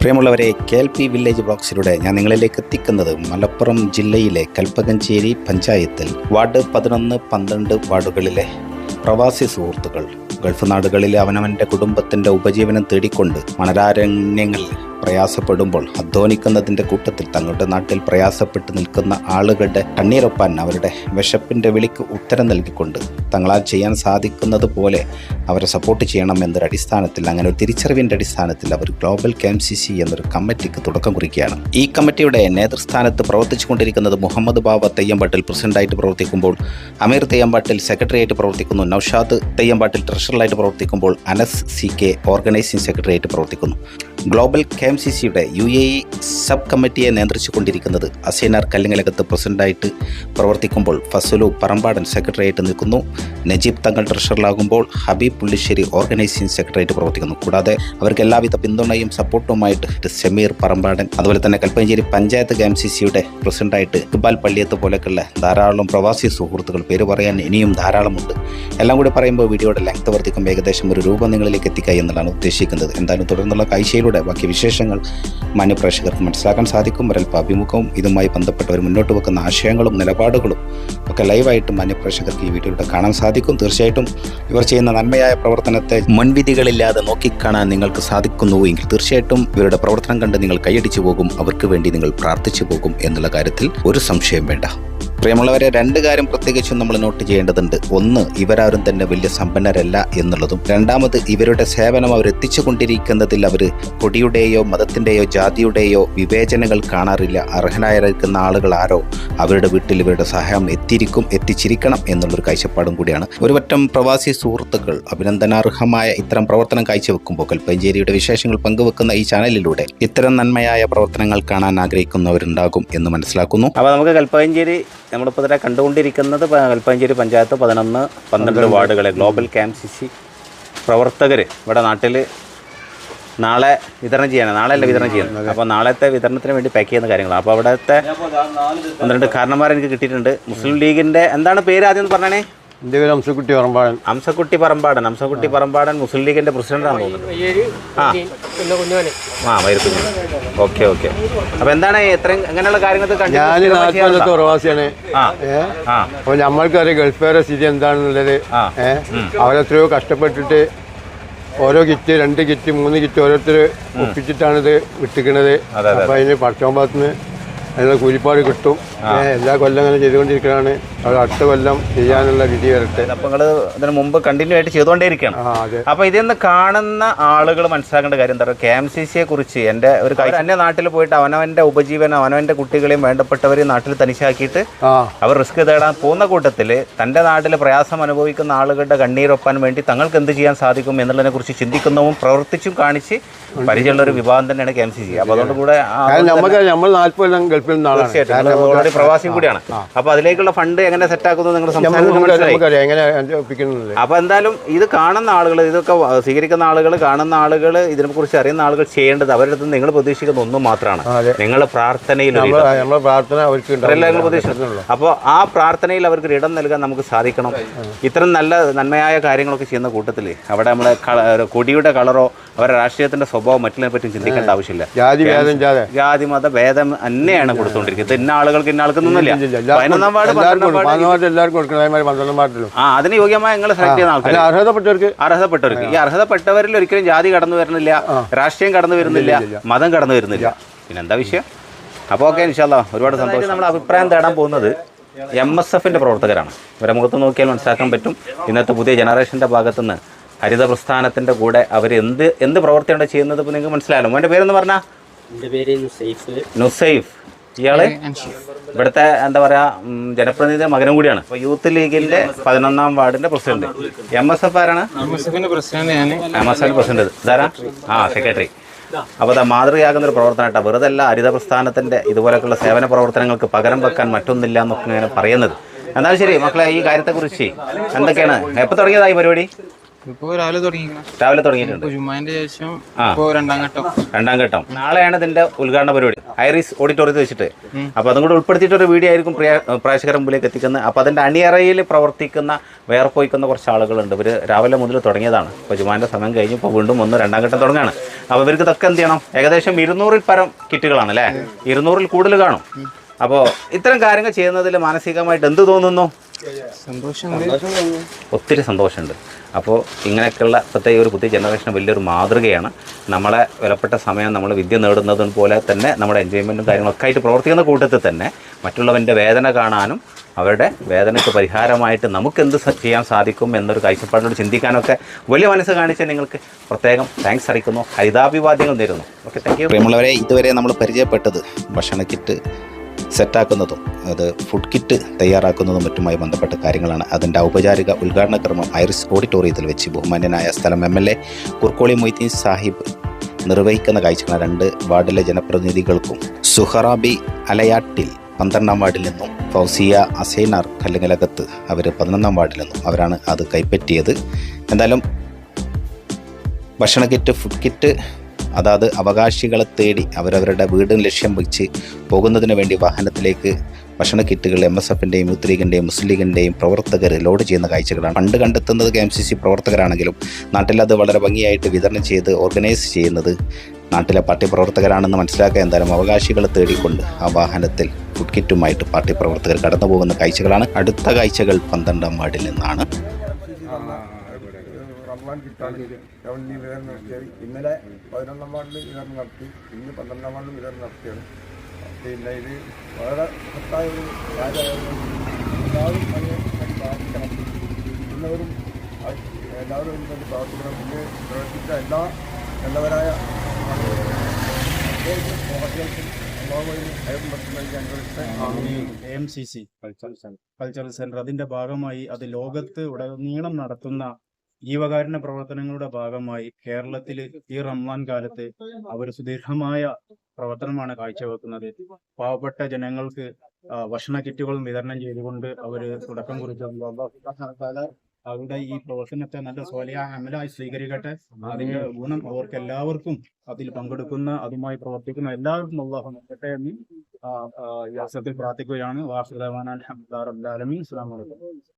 പ്രിയമുള്ളവരെ K L P village ബ്ലോക്സിലൂടെ ഞാൻ നിങ്ങളിലേക്ക് എത്തിക്കുന്നത് മലപ്പുറം ജില്ലയിലെ കൽപ്പകഞ്ചേരി പഞ്ചായത്തിൽ വാർഡ് പതിനൊന്ന് പന്ത്രണ്ട് വാർഡുകളിലെ പ്രവാസി സുഹൃത്തുക്കൾ. ഗൾഫ് നാടുകളിലെ അവനവന്റെ കുടുംബത്തിന്റെ ഉപജീവനം തേടിക്കൊണ്ട് മണരാരണ്യങ്ങളിൽ പ്രയാസപ്പെടുമ്പോൾ അധ്വാനിക്കുന്നതിന്റെ കൂട്ടത്തിൽ തങ്ങളുടെ നാട്ടിൽ പ്രയാസപ്പെട്ട് നിൽക്കുന്ന ആളുകളുടെ കണ്ണീരൊപ്പാൻ അവരുടെ വിശപ്പിന്റെ വിളിക്ക് ഉത്തരം നൽകിക്കൊണ്ട് തങ്ങളാൽ ചെയ്യാൻ സാധിക്കുന്നത് പോലെ അവരെ സപ്പോർട്ട് ചെയ്യണം എന്നൊരു അടിസ്ഥാനത്തിൽ അങ്ങനെ ഒരു തിരിച്ചറിവിന്റെ അടിസ്ഥാനത്തിൽ അവർ global K M C C എന്നൊരു കമ്മിറ്റിക്ക് തുടക്കം കുറിക്കുകയാണ്. ഈ കമ്മിറ്റിയുടെ നേതൃസ്ഥാനത്ത് പ്രവർത്തിച്ചുകൊണ്ടിരിക്കുന്നത് മുഹമ്മദ് ബാബ തെയ്യമ്പാട്ടിൽ പ്രസിഡന്റായിട്ട് പ്രവർത്തിക്കുമ്പോൾ അമീർ തെയ്യമ്പാട്ടിൽ സെക്രട്ടറിയായിട്ട് പ്രവർത്തിക്കുന്നു നൌഷാദ് തെയ്യമ്പാട്ടിൽ ട്രഷററായിട്ട് പ്രവർത്തിക്കുമ്പോൾ അനസ് സി കെ ഓർഗനൈസിംഗ് സെക്രട്ടറിയായിട്ട് പ്രവർത്തിക്കുന്നു. ഗ്ലോബൽ കെ എം സി സിയുടെ യു എ ഇ സബ് കമ്മിറ്റിയെ നിയന്ത്രിച്ചുകൊണ്ടിരിക്കുന്നത് അസീനാർ കല്ലിങ്ങലകത്ത് പ്രസിഡന്റായിട്ട് പ്രവർത്തിക്കുമ്പോൾ ഫസലു പറമ്പാടൻ സെക്രട്ടറിയായിട്ട് നിൽക്കുന്നു. നജീബ് തങ്ങൾ ട്രഷറിലാകുമ്പോൾ ഹബീബ് പുള്ളിശ്ശേരി ഓർഗനൈസിംഗ് സെക്രട്ടറിയായിട്ട് പ്രവർത്തിക്കുന്നു. കൂടാതെ അവർക്ക് എല്ലാവിധ പിന്തുണയും സപ്പോർട്ടുമായിട്ട് സമീർ പറമ്പാടൻ അതുപോലെ തന്നെ കൽപ്പഞ്ചേരി പഞ്ചായത്ത് എം സി സിയുടെ പ്രസിഡന്റായിട്ട് ഇക്ബാൽ പള്ളിയത്ത് പോലെയൊക്കെയുള്ള ധാരാളം പ്രവാസി സുഹൃത്തുക്കൾ പേര് പറയാൻ ഇനിയും ധാരാളമുണ്ട്. എല്ലാം കൂടി പറയുമ്പോൾ വീഡിയോയുടെ ലെങ്ത് വർദ്ധിക്കും. ഏകദേശം ഒരു രൂപം നിങ്ങളിലേക്ക് എത്തിക്കുക എന്നുള്ളതാണ് ഉദ്ദേശിക്കുന്നത്. എന്തായാലും തുടർന്നുള്ള കാഴ്ചയിലൂടെ ബാക്കി വിശേഷങ്ങൾ മാന്യപ്രേക്ഷകർക്ക് മനസ്സിലാക്കാൻ സാധിക്കും. വരൽപ്പ് അഭിമുഖവും ഇതുമായി ബന്ധപ്പെട്ടവർ മുന്നോട്ട് വെക്കുന്ന ആശയങ്ങളും നിലപാടുകളും ഒക്കെ ലൈവായിട്ട് മാന്യപ്രേക്ഷകർക്ക് ഈ വീഡിയോയിലൂടെ കാണാൻ സാധിക്കും. തീർച്ചയായിട്ടും ഇവർ ചെയ്യുന്ന നന്മയായ പ്രവർത്തനത്തെ മുൻവിധികളില്ലാതെ നോക്കിക്കാണാൻ നിങ്ങൾക്ക് സാധിക്കുന്നു എങ്കിൽ തീർച്ചയായിട്ടും ഇവരുടെ പ്രവർത്തനം കണ്ട് നിങ്ങൾ കൈയടിച്ചു പോകും. അവർക്ക് വേണ്ടി നിങ്ങൾ പ്രാർത്ഥിച്ചു പോകും എന്നുള്ള കാര്യത്തിൽ ഒരു സംശയം വേണ്ട. പ്രിയമുള്ളവരെ രണ്ട് കാര്യം പ്രത്യേകിച്ചും നമ്മൾ നോട്ട് ചെയ്യേണ്ടതുണ്ട്. ഒന്ന് ഇവരാരും തന്നെ വലിയ സമ്പന്നരല്ല എന്നുള്ളതും. രണ്ടാമത് ഇവരുടെ സേവനം അവർ എത്തിച്ചു കൊണ്ടിരിക്കുന്നതിൽ അവർ കൊടിയുടെയോ മതത്തിന്റെയോ ജാതിയുടെയോ വിവേചനങ്ങൾ കാണാറില്ല. അർഹനായിരിക്കുന്ന ആളുകൾ ആരോ അവരുടെ വീട്ടിൽ ഇവരുടെ സഹായം എത്തിയിരിക്കും എത്തിച്ചിരിക്കണം എന്നുള്ളൊരു കാഴ്ചപ്പാടും കൂടിയാണ്. ഒരു വട്ടം പ്രവാസി സുഹൃത്തുക്കൾ അഭിനന്ദനാർഹമായ ഇത്തരം പ്രവർത്തനം കാഴ്ചവെക്കുമ്പോൾ കൽപ്പഞ്ചേരിയുടെ വിശേഷങ്ങൾ പങ്കുവെക്കുന്ന ഈ ചാനലിലൂടെ ഇത്തരം നന്മയായ പ്രവർത്തനങ്ങൾ കാണാൻ ആഗ്രഹിക്കുന്നവരുണ്ടാകും എന്ന് മനസ്സിലാക്കുന്നു. അപ്പോൾ നമുക്ക് കൽപ്പകഞ്ചേരി നമ്മളിപ്പോൾ തന്നെ കണ്ടുകൊണ്ടിരിക്കുന്നത് കൽപ്പഞ്ചേരി പഞ്ചായത്ത് പതിനൊന്ന് പന്ത്രണ്ട് വാർഡുകളെ ഗ്ലോബൽ ക്യാമ്പ് സി സി പ്രവർത്തകർ ഇവിടെ നാട്ടിൽ നാളെ വിതരണം ചെയ്യണം. നാളെ അല്ല വിതരണം ചെയ്യുന്നത് അപ്പോൾ നാളത്തെ വിതരണത്തിന് വേണ്ടി പാക്ക് ചെയ്യുന്ന കാര്യങ്ങളാണ് അപ്പോൾ അവിടുത്തെ പന്ത്രണ്ട് കാരണന്മാരെനിക്ക് എനിക്ക് കിട്ടിയിട്ടുണ്ട്. മുസ്ലിം ലീഗിന്റെ എന്താണ് പേര് ആദ്യം എന്ന് പറഞ്ഞേ എന്റെ പേര് അംസക്കുട്ടി പറമ്പാടൻ. അംസക്കുട്ടി പറമ്പാടൻ അംസക്കുട്ടി പറമ്പാടൻ മുസ്ലിം ലീഗിന്റെ പ്രസിഡന്റാണ് തോന്നുന്നു. ആ. ആ വൈരക്കുഞ്ഞ്. Okay okay. അപ്പോൾ എന്താണ് ഇത്രയും അങ്ങനെയുള്ള കാര്യങ്ങൾ ഞാൻ നാട്ടിലത്തെ പ്രവാസിയാണ് അപ്പോൾ നമ്മൾക്കറിയാം ഗൾഫുകാരുടെ സ്ഥിതി എന്താണെന്നുള്ളത്. അവരെത്രയോ കഷ്ടപ്പെട്ടിട്ട് ഓരോ കിറ്റ് രണ്ട് കിറ്റ് മൂന്ന് കിറ്റ് ഓരോരുത്തർ ഒപ്പിച്ചിട്ടാണ് ഇത് വിട്ടിക്കണത്. അപ്പോൾ അതിന് പട്ടോമ്പത്തിന് അതിനുള്ള കൂലിപ്പാട് കിട്ടും. എല്ലാ കൊല്ലം അങ്ങനെ ചെയ്തുകൊണ്ടിരിക്കുകയാണ് അത് അടുത്ത കൊല്ലം ചെയ്യാനുള്ള വിധി വരട്ടെ. അപ്പൊ ഇതിന് മുമ്പ് കണ്ടിന്യൂ ആയിട്ട് ചെയ്തുകൊണ്ടേയിരിക്കുകയാണ്. അപ്പോൾ ഇതിൽ കാണുന്ന ആളുകൾ മനസ്സിലാക്കേണ്ട കാര്യം എന്താ പറയുക? കെ എം സി സിയെ കുറിച്ച് എന്റെ ഒരു അന്യ നാട്ടിൽ പോയിട്ട് അവനവന്റെ ഉപജീവനം അവനവന്റെ കുട്ടികളെയും വേണ്ടപ്പെട്ടവരെയും നാട്ടിൽ തനിച്ചാക്കിയിട്ട് ആ. അവർ റിസ്ക് തേടാൻ പോകുന്ന കൂട്ടത്തിൽ തന്റെ നാട്ടിൽ പ്രയാസം അനുഭവിക്കുന്ന ആളുകളുടെ കണ്ണീരൊപ്പാൻ വേണ്ടി തങ്ങൾക്ക് എന്ത് ചെയ്യാൻ സാധിക്കും എന്നുള്ളതിനെ കുറിച്ച് ചിന്തിക്കുന്നതും പ്രവർത്തിച്ചും കാണിച്ച് പരിചയമുള്ള ഒരു വിഭാഗം തന്നെയാണ് കെ എം സി സി. അപ്പോൾ അതുകൊണ്ട് കൂടെ നമുക്ക് നമ്മൾ നാൽപ്പത് ഗൾഫിൽ തീർച്ചയായിട്ടും. ഓൾറെഡി പ്രവാസിയും കൂടിയാണ്. അപ്പോൾ അതിലേക്കുള്ള ഫണ്ട് എങ്ങനെ സെറ്റ് ആക്കുന്നത് നിങ്ങൾ സംസാരിക്കുന്നത് അപ്പൊ എന്തായാലും ഇത് കാണുന്ന ആളുകൾ ഇതൊക്കെ സ്വീകരിക്കുന്ന ആളുകൾ കാണുന്ന ആളുകൾ ഇതിനെക്കുറിച്ച് അറിയുന്ന ആളുകൾ ചെയ്യേണ്ടത് അവരുടെ അടുത്ത് നിങ്ങൾ പ്രതീക്ഷിക്കുന്ന ഒന്നും മാത്രമാണ്. നിങ്ങൾ പ്രാർത്ഥനയിൽ അപ്പൊ പ്രാർത്ഥന അവർക്ക് അപ്പോൾ ആ പ്രാർത്ഥനയിൽ അവർക്ക് ഒരു ഇടം നൽകാൻ നമുക്ക് സാധിക്കണം. ഇത്തരം നല്ല നന്മയായ കാര്യങ്ങളൊക്കെ ചെയ്യുന്ന കൂട്ടത്തിൽ അവിടെ നമ്മുടെ കൊടിയുടെ കളറോ അവരുടെ രാഷ്ട്രീയത്തിന്റെ സ്വഭാവം മറ്റുള്ളതിനെ പറ്റി ചിന്തിക്കേണ്ട ആവശ്യമില്ല. ജാതി ഭേദം ജാതെ. ജാതി മത ഭേദം തന്നെയാണ് കൊടുത്തുകൊണ്ടിരിക്കുന്നത്. ഇന്ന ആളുകൾക്ക് ഇന്ന പതിനൊന്നാം വാർഡ് പന്ത്രണ്ടാം അതേമാതിരി വാർഡിലും. ആ അതിന് യോഗ്യമായ നിങ്ങൾ സെലക്ട് ചെയ്യുന്ന ആൾക്കാർ അർഹതപ്പെട്ടവർക്ക്? അർഹതപ്പെട്ടവർക്ക്. ഈ അർഹതപ്പെട്ടവരിൽ ഒരിക്കലും ജാതി കടന്നു വരുന്നില്ല രാഷ്ട്രീയം കടന്നു വരുന്നില്ല മതം കടന്നു വരുന്നില്ല. പിന്നെ എന്താ വിഷയം? അപ്പോൾ ഓക്കെ ഇൻഷാല്ല. ഒരുപാട് സന്തോഷം. നമ്മൾ അഭിപ്രായം തേടാൻ പോകുന്നത് എം എസ് എഫിന്റെ പ്രവർത്തകരാണ്. ഇവരെ മുഖത്ത് നോക്കിയാൽ മനസ്സിലാക്കാൻ പറ്റും. ഇന്നത്തെ പുതിയ ജനറേഷന്റെ ഭാഗത്തുനിന്ന് ഹരിത പ്രസ്ഥാനത്തിന്റെ കൂടെ അവർ എന്ത് എന്ത് പ്രവർത്തിയാണ് ചെയ്യുന്നത് ഇപ്പോൾ നിങ്ങൾക്ക് മനസ്സിലായാലും മോന്റെ പേരെന്ന് പറഞ്ഞാൽ പേര് നുസൈഫ്. നുസൈഫ്. ഇയാൾ ഇവിടുത്തെ എന്താ പറയാ ജനപ്രതിനിധി മകനും കൂടിയാണ്. അപ്പൊ യൂത്ത് ലീഗിന്റെ പതിനൊന്നാം വാർഡിന്റെ പ്രസിഡന്റ്. എം എസ് എഫ് ആരാണ്? എംഎസ്എഫിന്റെ പ്രസിഡന്റ് ഞാൻ എം എസ് എഫ് പ്രസിഡന്റ്. ഇതാരാ? ആ സെക്രട്ടറി. അപ്പോൾ അത് മാതൃകയാകുന്ന ഒരു പ്രവർത്തനമായിട്ടാണ് വെറുതെ അല്ല ഹരിത പ്രസ്ഥാനത്തിന്റെ ഇതുപോലെയൊക്കെയുള്ള സേവന പ്രവർത്തനങ്ങൾക്ക് പകരം വെക്കാൻ മറ്റൊന്നില്ല എന്നൊക്കെ ഇങ്ങനെ പറയുന്നത്. എന്നാലും ശരി മക്കളെ ഈ കാര്യത്തെക്കുറിച്ച് എന്തൊക്കെയാണ്? എപ്പോൾ തുടങ്ങിയതായി പരിപാടി? രാവിലെ തുടങ്ങിയിട്ടുണ്ട്. ജുമാന്റെ ശേഷം. രണ്ടാം ഘട്ടം. രണ്ടാം ഘട്ടം. നാളെയാണ് ഇതിന്റെ ഉദ്ഘാടന പരിപാടി. ഐറിസ് ഓഡിറ്റോറിയത്തിൽ വെച്ചിട്ട്. അപ്പൊ അതും കൂടെ ഉൾപ്പെടുത്തിയിട്ട് ഒരു വീഡിയോ ആയിരിക്കും പ്രേക്ഷകർ മുമ്പിലേക്ക് എത്തിക്കുന്നത്. അപ്പൊ അതിന്റെ അണിയറയിൽ പ്രവർത്തിക്കുന്ന വേർപോയിക്കുന്ന കുറച്ച് ആളുകളുണ്ട്. ഇവർ രാവിലെ മുതൽ തുടങ്ങിയതാണ്. ഇപ്പോൾ ജുമാന്റെ സമയം കഴിഞ്ഞ്. ഇപ്പോൾ വീണ്ടും ഒന്ന് രണ്ടാം ഘട്ടം തുടങ്ങുകയാണ്. അപ്പോൾ ഇവർക്ക് ഇതൊക്കെ എന്ത് ചെയ്യണം? ഏകദേശം ഇരുന്നൂറിൽ പരം കിറ്റുകളാണ് അല്ലേ? ഇരുന്നൂറിൽ കൂടുതൽ കാണും. അപ്പോൾ ഇത്തരം കാര്യങ്ങൾ ചെയ്യുന്നതിൽ മാനസികമായിട്ട് എന്ത് തോന്നുന്നു? ഒത്തിരി സന്തോഷമുണ്ട്. അപ്പോൾ ഇങ്ങനെയൊക്കെയുള്ള ഇപ്പോഴത്തെ ഈ ഒരു പുതിയ ജനറേഷൻ വലിയൊരു മാതൃകയാണ്. നമ്മളെ വിലപ്പെട്ട സമയം നമ്മൾ വിദ്യ നേടുന്നതും പോലെ തന്നെ നമ്മുടെ എൻജോയ്മെന്റും കാര്യങ്ങളൊക്കെ ആയിട്ട് പ്രവർത്തിക്കുന്ന കൂട്ടത്തിൽ തന്നെ മറ്റുള്ളവന്റെ വേദന കാണാനും അവരുടെ വേദനയ്ക്ക് പരിഹാരമായിട്ട് നമുക്ക് എന്ത് ചെയ്യാൻ സാധിക്കും എന്നൊരു കാഴ്ചപ്പാടിനോട് ചിന്തിക്കാനൊക്കെ വലിയ മനസ്സ് കാണിച്ച നിങ്ങൾക്ക് പ്രത്യേകം താങ്ക്സ് അറിയിക്കുന്നു. ഹരിതാഭിവാദ്യങ്ങൾ നേരുന്നു. ഓക്കെ താങ്ക് യു പ്രിയമുള്ളവരെ ഇതുവരെ നമ്മൾ പരിചയപ്പെട്ടത് ഭക്ഷണ കിറ്റ് സെറ്റാക്കുന്നതും അത് ഫുഡ് കിറ്റ് തയ്യാറാക്കുന്നതും മറ്റുമായി ബന്ധപ്പെട്ട കാര്യങ്ങളാണ്. അതിന്റെ ഔപചാരിക ഉദ്ഘാടന ക്രമം ഐറിസ് ഓഡിറ്റോറിയത്തിൽ വെച്ച് ബഹുമാന്യനായ സ്ഥലം M L A Kurukkoli Moideen Sahib നിർവഹിക്കുന്ന കാഴ്ചകളാണ്. രണ്ട് വാർഡിലെ ജനപ്രതിനിധികൾക്കും സുഹറാബി അലയാട്ടിൽ പന്ത്രണ്ടാം വാർഡിൽ നിന്നും ഫൗസിയ അസൈനാർ കല്ലുങ്ങലകത്ത് അവർ പതിനൊന്നാം വാർഡിൽ നിന്നും അവരാണ് അത് കൈപ്പറ്റിയത്. എന്തായാലും ഭക്ഷണ കിറ്റ് ഫുഡ് കിറ്റ് അതാത് അവകാശികളെ തേടി അവരവരുടെ വീടും ലക്ഷ്യം വെച്ച് പോകുന്നതിന് വേണ്ടി വാഹനത്തിലേക്ക് ഭക്ഷണ കിറ്റുകൾ എം എസ് എഫിന്റെയും യൂത്ത് ലീഗിന്റെയും മുസ്ലിം ലീഗിന്റെയും പ്രവർത്തകർ ലോഡ് ചെയ്യുന്ന കാഴ്ചകളാണ്. പണ്ട് കണ്ടെത്തുന്നത് കെ എം സി സി പ്രവർത്തകരാണെങ്കിലും നാട്ടിലത് വളരെ ഭംഗിയായിട്ട് വിതരണം ചെയ്ത് ഓർഗനൈസ് ചെയ്യുന്നത് നാട്ടിലെ പാർട്ടി പ്രവർത്തകരാണെന്ന് മനസ്സിലാക്കാൻ എന്തായാലും അവകാശികളെ തേടിക്കൊണ്ട് ആ വാഹനത്തിൽ ഫുഡ് കിറ്റുമായിട്ട് പാർട്ടി പ്രവർത്തകർ കടന്നു പോകുന്ന കാഴ്ചകളാണ്. അടുത്ത കാഴ്ചകൾ പന്ത്രണ്ടാം വാർഡിൽ നിന്നാണ്. ഗവൺമെന്റ് വിതരണം നടത്തിയത്. ഇന്നലെ പതിനൊന്നാം വാർഡിൽ വിതരണം നടത്തി. ഇന്ന് പന്ത്രണ്ടാം വാർഡിൽ വിതരണം നടത്തിയാണ്. പിന്നെ ഇത് വളരെ മഹത്തായ ഒരു കാര്യമായതുകൊണ്ട് എല്ലാവരും അതിനെ പ്രാർത്ഥിക്കണം എല്ലാവരും എല്ലാവരും അതിന് വേണ്ടി പ്രാർത്ഥിക്കണം പിന്നെ പ്രവർത്തിച്ച എല്ലാ നല്ലവരായ M C C. Cultural centre. അതിന്റെ ഭാഗമായി അത് ലോകത്ത് ഉടനീളം നടത്തുന്ന ജീവകാരുണ്യ പ്രവർത്തനങ്ങളുടെ ഭാഗമായി കേരളത്തിൽ ഈ റംസാൻ കാലത്ത് അവർ സുദീർഘമായ പ്രവർത്തനമാണ് കാഴ്ചവെക്കുന്നത്. പാവപ്പെട്ട ജനങ്ങൾക്ക് ഭക്ഷണ കിറ്റുകളും വിതരണം ചെയ്തുകൊണ്ട് അവർ തുടക്കം കുറിച്ചു. അവരുടെ ഈ പ്രവർത്തനത്തെ നല്ല സ്വലയ അമലായി സ്വീകരിക്കട്ടെ. അതിന്റെ ഗുണം അവർക്ക് എല്ലാവർക്കും അതിൽ പങ്കെടുക്കുന്ന അതുമായി പ്രവർത്തിക്കുന്ന എല്ലാവർക്കും അള്ളാഹു നൽകട്ടെ എന്ന് ഈ അവസരത്തിൽ പ്രാർത്ഥിക്കുകയാണ്. വാസുദേവാൻ അലഹമുല്ലാ റബ്ബുൽ ആലമീൻ. അസ്സലാമു അലൈക്കും.